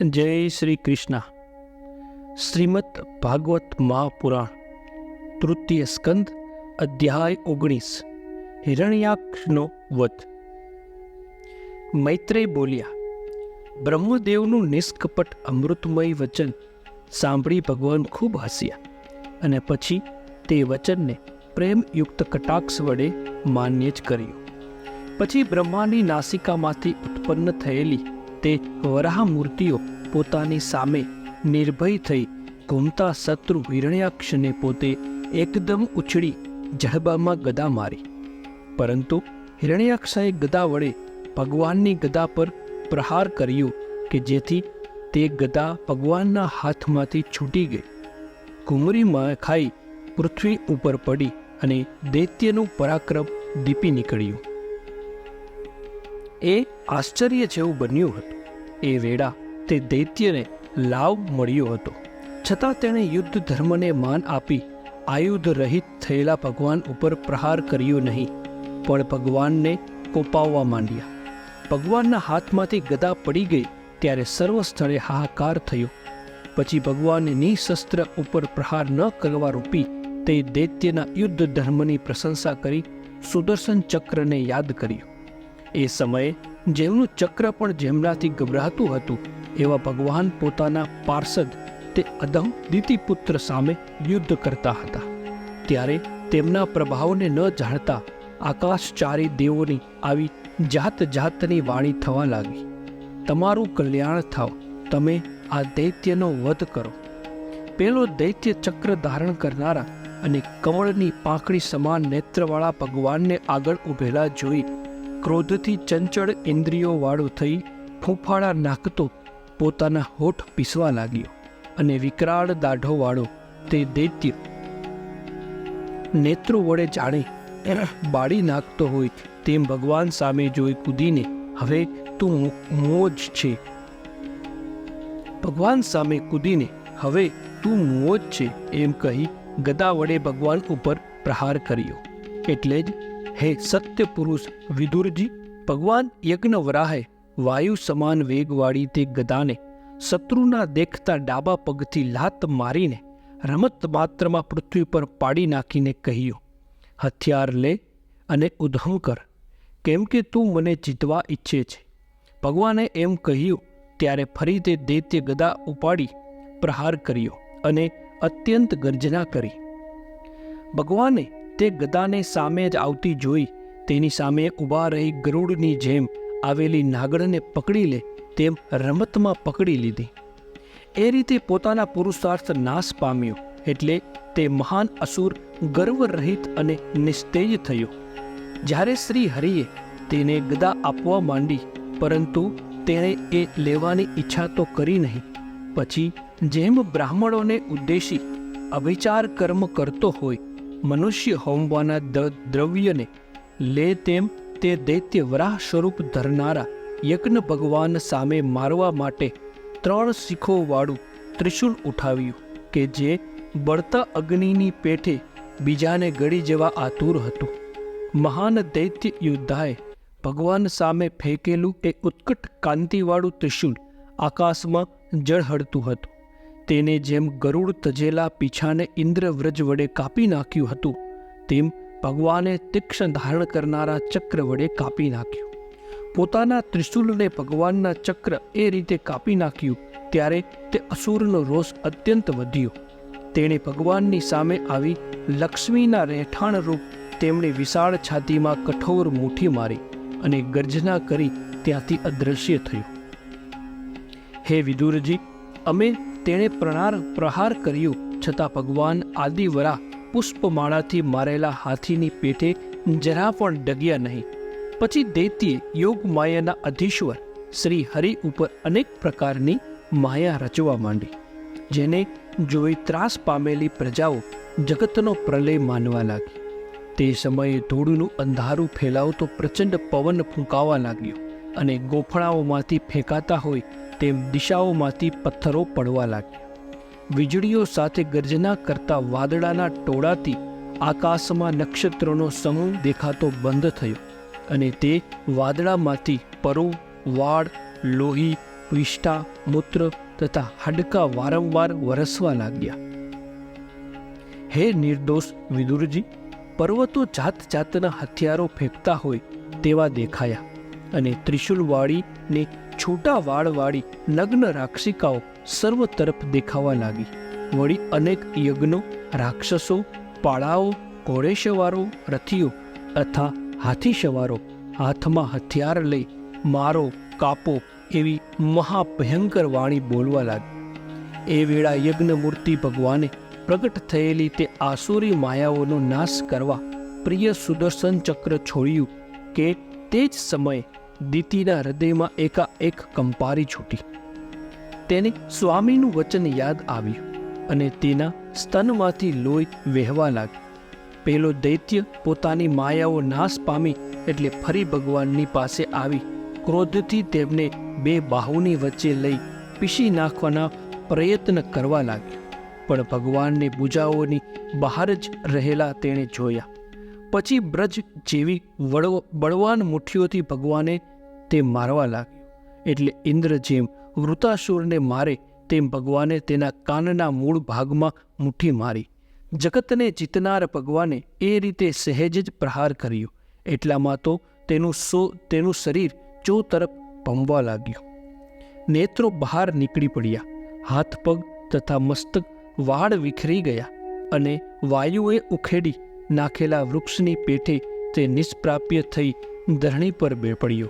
જય શ્રી કૃષ્ણ. શ્રીમદ ભાગવત મહાપુરાણ, તૃતીય સ્કંદ, અધ્યાય ઓગણીસ, હિરણ્યાક્ષનો વધ. મૈત્રેય બોલ્યા, બ્રહ્મદેવનું નિષ્કપટ અમૃતમય વચન સાંભળી ભગવાન ખૂબ હસ્યા અને પછી તે વચનને પ્રેમયુક્ત કટાક્ષ વડે માન્ય જ કર્યું. પછી બ્રહ્માની નાસિકામાંથી ઉત્પન્ન થયેલી તે વરાહ મૂર્તિઓ પોતાની સામે નિર્ભય થઈ ઘૂમતા શત્રુ હિરણ્યાક્ષને પોતે એકદમ ઉછળી જડબામાં ગદા મારી. પરંતુ હિરણ્યાક્ષાએ ગદા વડે ભગવાનની ગદા પર પ્રહાર કર્યો કે જેથી તે ગદા ભગવાનના હાથમાંથી છૂટી ગઈ. ઘુમરીમાં ખાઈ પૃથ્વી ઉપર પડી અને દૈત્યનું પરાક્રમ દીપી નીકળ્યું. એ આશ્ચર્ય જેવું બન્યું હતું. એ વેળા તે દૈત્યને લાભ મળ્યો હતો. છતાં તેણે યુદ્ધ ધર્મને માન આપી, આયુધ રહિત થયેલા ભગવાન ઉપર પ્રહાર કર્યો નહીં, પણ ભગવાનને કોપાવવા માંડ્યા. ભગવાનના હાથમાંથી ગદા પડી ગઈ ત્યારે સર્વ સ્થળે હાહાકાર થયો. પછી ભગવાને નિશસ્ત્ર ઉપર પ્રહાર ન કરવા રૂપી તે દૈત્યના યુદ્ધ ધર્મની પ્રશંસા કરી સુદર્શન ચક્રને યાદ કર્યું. એ સમયે જેમનું ચક્ર પણ જેમનાથી ગભરાતું હતું, એવા ભગવાન પોતાના પાર્ષદ તે અદમ દિતિપુત્ર સામે યુદ્ધ કરતા હતા. ત્યારે તેમના પ્રભાવને ન જાણતા આકાશચારી દેવોની આવી જાત જાતની વાણી થવા લાગી. તમારું કલ્યાણ થાવ, તમે આ દૈત્યનો વધ કરો. પેલો દૈત્ય ચક્ર ધારણ કરનારા અને કમળની પાંખડી સમાન નેત્રવાળા ભગવાનને આગળ ઊભેલા જોઈ ક્રોધથી ચંચળ ઇન્દ્રિયોવાળો થઈ ફૂંફાળા નાખતો પોતાના હોઠ પીસવા લાગ્યો અને વિકરાળ દાઢોવાળો તે દૈત્ય નેત્રો વડે જાણે બાળી નાખતો હોય તેમ ભગવાન સામે જોઈ કૂદીને, હવે તું મોજ છે. ભગવાન સામે કૂદીને, હવે તું મોજ છે, એમ કહી ગદા વડે ભગવાન ઉપર પ્રહાર કર્યો. એટલે જ હે સત્ય પુરુષ વિદુરજી, ભગવાન યજ્ઞવરાહે વાયુ સમાન વેગવાળી તે ગદાને શત્રુના દેખતા ડાબા પગથી લાત મારીને રમત માત્રમાં પૃથ્વી પર પાડી નાખીને કહ્યું, હથિયાર લે અને ઉધમ કર, કેમ કે તું મને જીતવા ઈચ્છે છે. ભગવાને એમ કહ્યું, ત્યારે ફરી તે દૈત્ય ગદા ઉપાડી પ્રહાર કર્યો અને અત્યંત ગર્જના કરી. ભગવાને તે ગદાને સામે જ આવતી જોઈ. તેની સામે ઊભા રહી ગરુડની જેમ આવેલી નાગડને પકડી લે, તેમ રમતમાં પકડી લીધી. એ રીતે પોતાના પુરુષાર્થ નાશ પામ્યો, એટલે તે મહાન અસુર ગર્વ રહિત અને નિસ્તેજ થયો. જ્યારે શ્રી હરિએ તેને ગદા આપવા માંડી, પરંતુ તેણે એ લેવાની ઈચ્છા તો કરી નહીં. પછી જેમ બ્રાહ્મણોને ઉદ્દેશી અભિચાર કર્મ કરતો હોય મનુષ્ય હોમવાના દ્રવ્યને લે તેમ તે દૈત્ય વરાહ સ્વરૂપ ધરનારા યજ્ઞ ભગવાન સામે મારવા માટે ત્રણ શીખોવાળું ત્રિશૂલ ઉઠાવ્યું કે જે બળતા અગ્નિની પેઠે બીજાને ગળી જવા આતુર હતું. મહાન દૈત્ય યોદ્ધાએ ભગવાન સામે ફેંકેલું એ ઉત્કટ કાંતિવાળું ત્રિશૂલ આકાશમાં જળહળતું હતું. તેને જેમ ગરુડ તજેલા પીછાને ઇન્દ્રવ્રજ વડે કાપી નાખ્યું હતું, તેમ ભગવાને તીક્ષ્ણ ધારણ કરનારા ચક્ર વડે કાપી નાખ્યું. પોતાના ત્રિશૂલને ભગવાનના ચક્ર એ રીતે કાપી નાખ્યું, ત્યારે તે અસુરનો રોષ અત્યંત વધ્યો. તેણે ભગવાનની સામે આવી લક્ષ્મીના રહેઠાણ રૂપ તેમણે વિશાળ છાતીમાં કઠોર મુઠ્ઠી મારી અને ગર્જના કરી ત્યાંથી અદૃશ્ય થયું. હે વિદુરજી, અમે તેણે પ્રણાર પ્રહાર કર્યો. છતાં ભગવાન આદિવરા પુષ્પમાળાથી મારેલા હાથીની પેઠે જરા પણ ડગ્યા નહીં. પછી દૈત્યે યોગ માયાના અધીશ્વર શ્રી હરિ ઉપર અનેક પ્રકારની માયા રચવા માંડી, જેને જોઈ ત્રાસ પામેલી પ્રજાઓ જગતનો પ્રલય માનવા લાગી. તે સમયે ધૂળનું અંધારું ફેલાવતો પ્રચંડ પવન ફૂંકાવા લાગ્યો. અને ગોફળાઓમાંથી ફેંકાતા હોય તેમ દિશાઓમાંથી પથ્થરો પડવા લાગ્યા. વીજળીઓ સાથે ગર્જના કરતા વાદળાના ટોળાથી આકાશમાં નક્ષત્રોનો સમૂહ દેખાતો બંધ થયો અને તે વાદળામાંથી પરો, વાળ, લોહી, વિષ્ઠા, મૂત્ર તથા હાડકા વારંવાર વરસવા લાગ્યા. હે નિર્દોષ વિદુરજી, પર્વતો જાત જાતના હથિયારો ફેંકતા હોય તેવા દેખાયા. અને ત્રિશુલવાળી ને છૂટા વાળવાળી નગ્ન રાક્ષિકાઓ સર્વ તરફ દેખાવા લાગી. વળી અનેક યજ્ઞો, રાક્ષસો, પાળાઓ, ઘોડેસવારો, રથીઓ તથા હાથી સવારો હાથમાં હથિયાર લઈ મારો, કાપો એવી મહાભયંકર વાણી બોલવા લાગી. એ વેળા યજ્ઞમૂર્તિ ભગવાને પ્રગટ થયેલી તે આસુરી માયાઓનો નાશ કરવા પ્રિય સુદર્શન ચક્ર છોડ્યું કે તે જ સમયે દીતીના હૃદયમાં એકાએક કંપારી છૂટી. તેને સ્વામીનું વચન યાદ આવ્યું અને તેના સ્તનમાંથી લોહી વહેવા લાગ્યું પેલો દૈત્ય પોતાની માયાઓ નાશ પામી એટલે ફરી ભગવાનની પાસે આવી, ક્રોધથી તેમને બે બાહુની વચ્ચે લઈ પીસી નાખવાના પ્રયત્ન કરવા લાગ્યો. પણ ભગવાનને બુજાઓની બહાર જ રહેલા તેણે જોયા. પછી બ્રજ જેવી વડવ બળવાન મુઠ્ઠીઓથી ભગવાને તે મારવા લાગ્યો. એટલે ઇન્દ્ર જેમ વૃતાસુરને મારે તેમ ભગવાને તેના કાનના મૂળ ભાગમાં મુઠ્ઠી મારી. જગતને જીતનાર ભગવાને એ રીતે સહેજ જ પ્રહાર કર્યો. એટલામાં તો તેનું સો, તેનું શરીર ચો તરફ પંવા લાગ્યું. નેત્રો બહાર નીકળી પડ્યા. હાથ પગ તથા મસ્તક વાળ વિખરી ગયા અને વાયુએ ઉખેડી નાખેલા વૃક્ષની પેઠે તે નિષ્પ્રાપ્ય થઈ ધરણી પર બે પડ્યો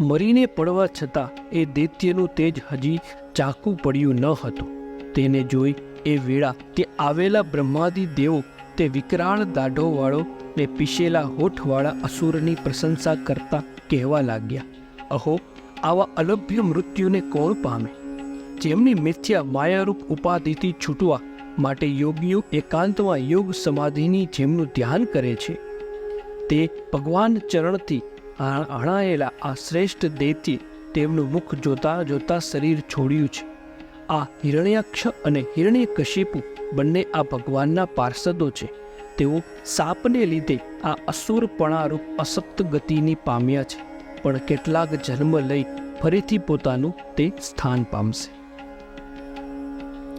મરીને પડવા છતાં એ દૈત્યનું તેજ હજી ચાકુ પડ્યું ન હતું. તેને જોઈ એ વેળા તે આવેલા બ્રહ્માદિ દેવો તે વિકરાળ દાઢોવાળો ને પીસેલા હોઠવાળા અસુરની પ્રશંસા કરતા કહેવા લાગ્યા, અહો, આવા અલભ્ય મૃત્યુને કોણ પામે? જેમની મિથ્યા માયારૂપ ઉપાધિથી છૂટવા માટે યોગીઓ એકાંતમાં યોગ સમાધિની જેમનું ધ્યાન કરે છે. તે ભગવાન ચરણથી હણાયેલા આ શ્રેષ્ઠ દેહથી તેમનું મુખ જોતા જોતા શરીર છોડ્યું છે. આ હિરણ્યાક્ષ અને હિરણ્યકશિપુ બંને આ ભગવાનના પાર્ષદો છે. તેઓ સાપને લીધે આ અસુરપણારૂપ અશક્ત ગતિની પામ્યા છે, પણ કેટલાક જન્મ લઈ ફરીથી પોતાનું તે સ્થાન પામશે.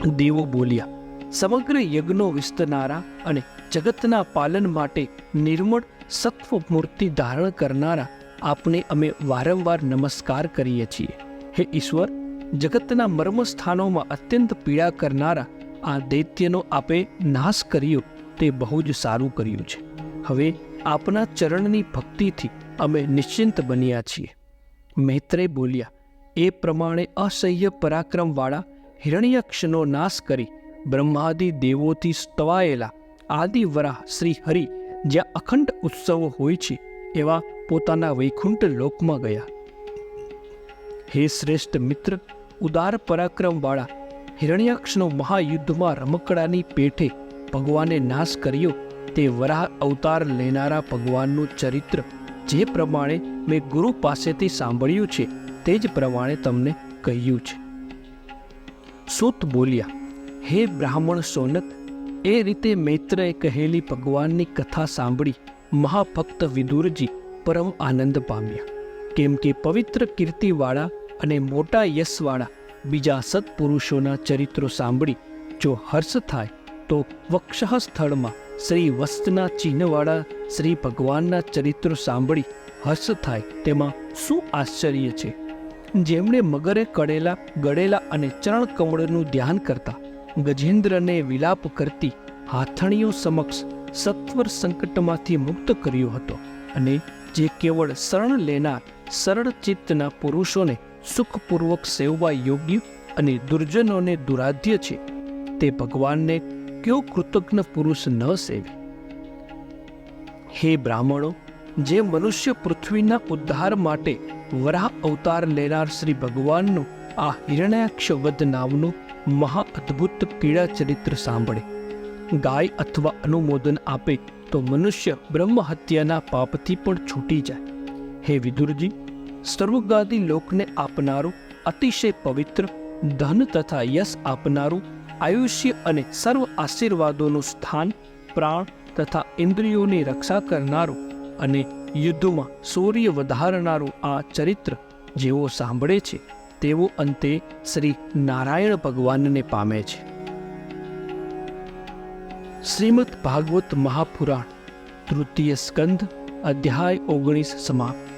દેવો બોલ્યા સમગ્ર યજ્ઞો વિસ્તનારા અને જગતના પાલન માટે નિર્મળ સત્વ મૂર્તિ ધારણ કરનારા આપને અમે વારંવાર નમસ્કાર કરીએ છીએ. હે ઈશ્વર, જગતના મર્મસ્થાનોમાં અત્યંત પીડા કરનારા આ દૈત્યનો આપે નાશ કર્યો તે બહુ જ સારું કર્યું છે. હવે આપના ચરણની ભક્તિથી અમે નિશ્ચિંત બન્યા છીએ. મૈત્રે બોલ્યા, એ પ્રમાણે અસહ્ય પરાક્રમવાળા હિરણ્યક્ષનો નાશ કરી બ્રહ્માદિ દેવોથી સ્તવાયેલા આદિવરાહ શ્રી હરિ જ્યાં અખંડ ઉત્સવો હોય છે, એવા પોતાના વૈકુંઠ લોકમાં ગયા. હે શ્રેષ્ઠ મિત્ર, ઉદાર પરાક્રમવાળા, હિરણ્યાક્ષનો મહાયુદ્ધમાં રમકડાની પેઠે ભગવાને નાશ કર્યો તે વરાહ અવતાર લેનારા ભગવાનનું ચરિત્ર જે પ્રમાણે મેં ગુરુ પાસેથી સાંભળ્યું છે, તે જ પ્રમાણે તમને કહ્યું છે. સૂત બોલ્યા હે બ્રાહ્મણ સોનક એ રીતે મૈત્રએ કહેલી ભગવાનની કથા સાંભળી મહાભક્ત વિદુરજી પરમ આનંદ પામ્યા. કેમ કે પવિત્ર કીર્તિવાળા અને મોટા યશવાળા બીજા સત્પુરુષોના ચરિત્રો સાંભળી જો હર્ષ થાય, તો વક્ષઃ સ્થળમાં શ્રી વસ્તના ચિહ્નવાળા શ્રી ભગવાનના ચરિત્રો સાંભળી હર્ષ થાય તેમાં શું આશ્ચર્ય છે? જેમણે મગરે કડેલા ગળેલા અને ચરણ કમળનું ધ્યાન કરતા ગજેન્દ્રને વિલાપ કરતી હાથણીઓ સમક્ષ સત્વર સંકટમાંથી મુક્ત કર્યો હતો અને જે કેવળ શરણ લેનાર સરળ ચિત્તના પુરુષોને સુખપૂર્વક સેવવા યોગ્ય અને દુર્જનોને દુરાધ્ય છે, તે ભગવાનને કયો કૃતજ્ઞ પુરુષ ન સેવે? હે બ્રાહ્મણો, જે મનુષ્ય પૃથ્વીના ઉદ્ધાર માટે વરાહ અવતાર લેનાર શ્રી ભગવાનનું આ હિરણ્યાક્ષ વધ નામનું મહા અદ્ભુત પીડા ચરિત્ર સાંભળે. ગાય અથવા અનુમોદન આપે તો મનુષ્ય બ્રહ્મ હત્યાના પાપથી પણ છૂટી જાય. હે વિદુરજી, સર્વગાદી લોકને આપનારું અતિશય પવિત્ર, ધન તથા યશ આપનારું આયુષ્ય અને સર્વ આશીર્વાદોનું સ્થાન, પ્રાણ તથા ઇન્દ્રિયોની રક્ષા કરનારું અને યુદ્ધમાં શૌર્ય વધારનારું આ ચરિત્ર જેઓ સાંભળે છે. તેઓ અંતે શ્રી નારાયણ ભગવાનને પામે છે. શ્રીમદ ભાગવત મહાપુરાણ તૃતીય સ્કંદ, અધ્યાય ઓગણીસ સમાપ્ત.